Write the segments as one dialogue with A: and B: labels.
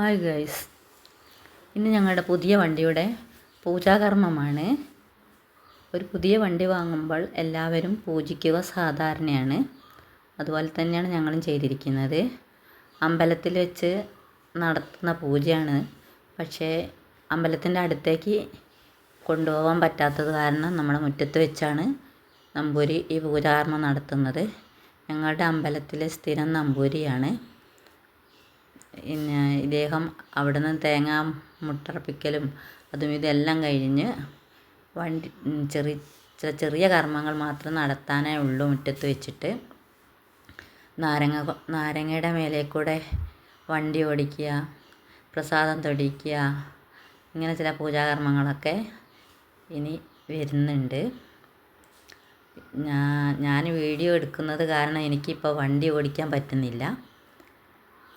A: Hi guys ഇന്ന് ഞങ്ങളുടെ പുതിയ വണ്ടിയുടെ പൂജാകർമ്മമാണ്. ഒരു പുതിയ വണ്ടി വാങ്ങുമ്പോൾ എല്ലാവരും പൂജിക്കുക സാധാരണയാണ്. അതുപോലെ തന്നെയാണ് ഞങ്ങളും ചെയ്തിരിക്കുന്നത്. അമ്പലത്തിൽ വെച്ച് നടത്തുന്ന പൂജയാണ്. പക്ഷേ അമ്പലത്തിന്റെ അടുത്തേക്ക് കൊണ്ടുപോകാൻ പറ്റാത്തത് കാരണം നമ്മുടെ മുറ്റത്ത് വെച്ചാണ് നമ്പൂരി ഈ പൂജാകർമ്മം നടത്തുന്നത്. ഞങ്ങളുടെ അമ്പലത്തിലെ സ്ഥിരം നമ്പൂരിയാണ്. പിന്നെ ഇദ്ദേഹം അവിടെ നിന്ന് തേങ്ങ മുട്ടർപ്പിക്കലും അതും ഇതെല്ലാം കഴിഞ്ഞ് വണ്ടി ചെറിയ ചെറിയ കർമ്മങ്ങൾ മാത്രം നടത്താനേ ഉള്ളൂ മുറ്റത്ത് വെച്ചിട്ട്. നാരങ്ങ നാരങ്ങയുടെ മേലെ കൂടെ വണ്ടി ഓടിക്കുക പ്രസാദം തൊടിക്കുക ഇങ്ങനെ ചില പൂജാകർമ്മങ്ങളൊക്കെ ഇനി വരുന്നുണ്ട്. ഞാൻ ഞാൻ വീഡിയോ എടുക്കുന്നത് കാരണം എനിക്കിപ്പോൾ വണ്ടി ഓടിക്കാൻ പറ്റുന്നില്ല.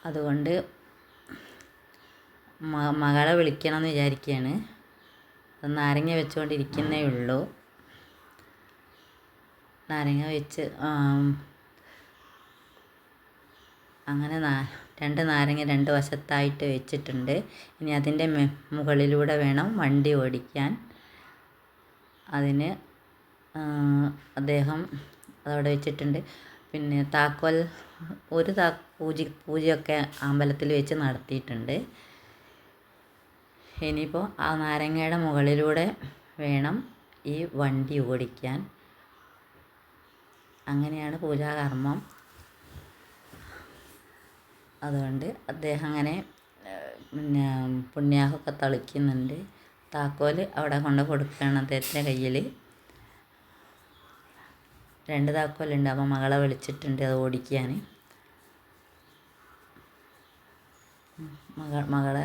A: അതുകൊണ്ട് മകളെ വിളിക്കണം എന്ന് വിചാരിക്കുകയാണ് നാരങ്ങ വെച്ചുകൊണ്ടിരിക്കുന്നേ ഉള്ളൂ. നാരങ്ങ വെച്ച് അങ്ങനെ രണ്ട് നാരങ്ങ രണ്ട് വശത്തായിട്ട് വെച്ചിട്ടുണ്ട്. ഇനി അതിന്റെ മുകളിലൂടെ വേണം വണ്ടി ഓടിക്കാൻ. അതിന് അദ്ദേഹം അതവിടെ വെച്ചിട്ടുണ്ട്. പിന്നെ താക്കോൽ ഒരു താ പൂജ പൂജയൊക്കെ അമ്പലത്തിൽ വെച്ച് നടത്തിയിട്ടുണ്ട്. ഇനിയിപ്പോൾ ആ നാരങ്ങയുടെ മുകളിലൂടെ വേണം ഈ വണ്ടി ഓടിക്കാൻ. അങ്ങനെയാണ് പൂജാകർമ്മം. അതുകൊണ്ട് അദ്ദേഹം അങ്ങനെ പിന്നെ പുണ്യാഹമൊക്കെ തളിക്കുന്നുണ്ട്. താക്കോൽ അവിടെ കൊണ്ട് കൊടുക്കുകയാണ് അദ്ദേഹത്തിന്റെ കയ്യിൽ രണ്ട് താക്കോലുണ്ട്. അപ്പോൾ മകളെ വിളിച്ചിട്ടുണ്ട് അത് ഓടിക്കാൻ മകൾ മകളെ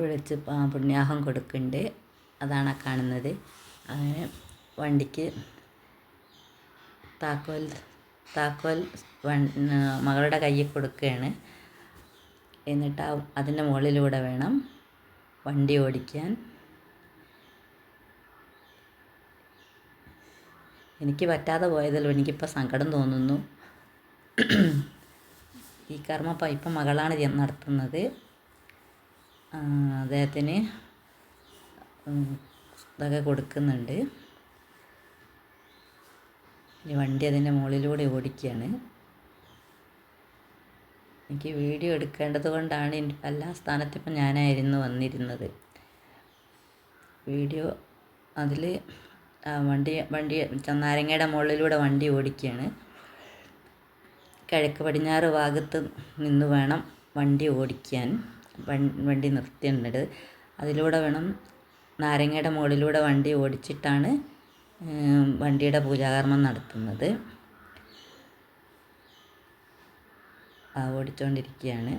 A: വിളിച്ച് പുണ്യാഹം കൊടുക്കുന്നുണ്ട്. അതാണ് കാണുന്നത്. അങ്ങനെ വണ്ടിക്ക് താക്കോൽ താക്കോൽ മകളുടെ കയ്യിൽ കൊടുക്കുകയാണ്. എന്നിട്ട് അതിന്റെ മുകളിലൂടെ വേണം വണ്ടി ഓടിക്കാൻ. എനിക്ക് പറ്റാതെ പോയതല്ലോ. എനിക്കിപ്പോൾ സങ്കടം തോന്നുന്നു. ഈ കർമ്മ ഇപ്പം മകളാണ് നടത്തുന്നത്. അദ്ദേഹത്തിന് ഇതൊക്കെ കൊടുക്കുന്നുണ്ട്. ഈ വണ്ടി അതിന്റെ മുകളിലൂടെ ഓടിക്കുകയാണ് എനിക്ക് വീഡിയോ എടുക്കേണ്ടത് കൊണ്ടാണ് എല്ലാ സ്ഥാനത്തിപ്പം ഞാനായിരുന്നു വന്നിരുന്നത്. വീഡിയോ അതിൽ വണ്ടി വണ്ടി നാരങ്ങയുടെ മുകളിലൂടെ വണ്ടി ഓടിക്കുകയാണ് കിഴക്ക് പടിഞ്ഞാറ് ഭാഗത്ത് നിന്ന് വേണം വണ്ടി ഓടിക്കാൻ. വണ്ടി നിർത്തേണ്ടത്. അതിലൂടെ വേണം നാരങ്ങയുടെ മുകളിലൂടെ വണ്ടി ഓടിച്ചിട്ടാണ് വണ്ടിയുടെ പൂജാകർമ്മം നടത്തുന്നത്. ഓടിച്ചുകൊണ്ടിരിക്കുകയാണ്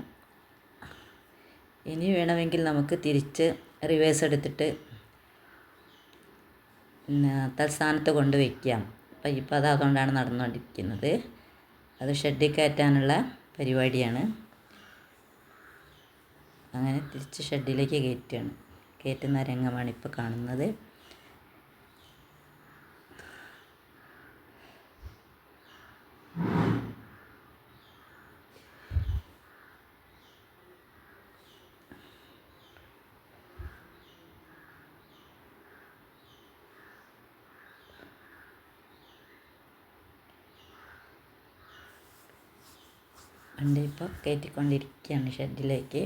A: ഇനി വേണമെങ്കിൽ നമുക്ക് തിരിച്ച് റിവേഴ്സ് എടുത്തിട്ട് തൽസ്ഥാനത്ത് കൊണ്ട് വയ്ക്കാം അപ്പം ഇപ്പം അത് അതുകൊണ്ടാണ് നടന്നുകൊണ്ടിരിക്കുന്നത്. അത് ഷെഡിൽ കയറ്റാനുള്ള പരിപാടിയാണ്. അങ്ങനെ തിരിച്ച് ഷെഡിലേക്ക് കയറ്റുകയാണ്. കയറ്റുന്ന രംഗമാണ് ഇപ്പോൾ കാണുന്നത്. വണ്ടി ഇപ്പോൾ കയറ്റിക്കൊണ്ടിരിക്കുകയാണ് ഷെഡിലേക്ക്.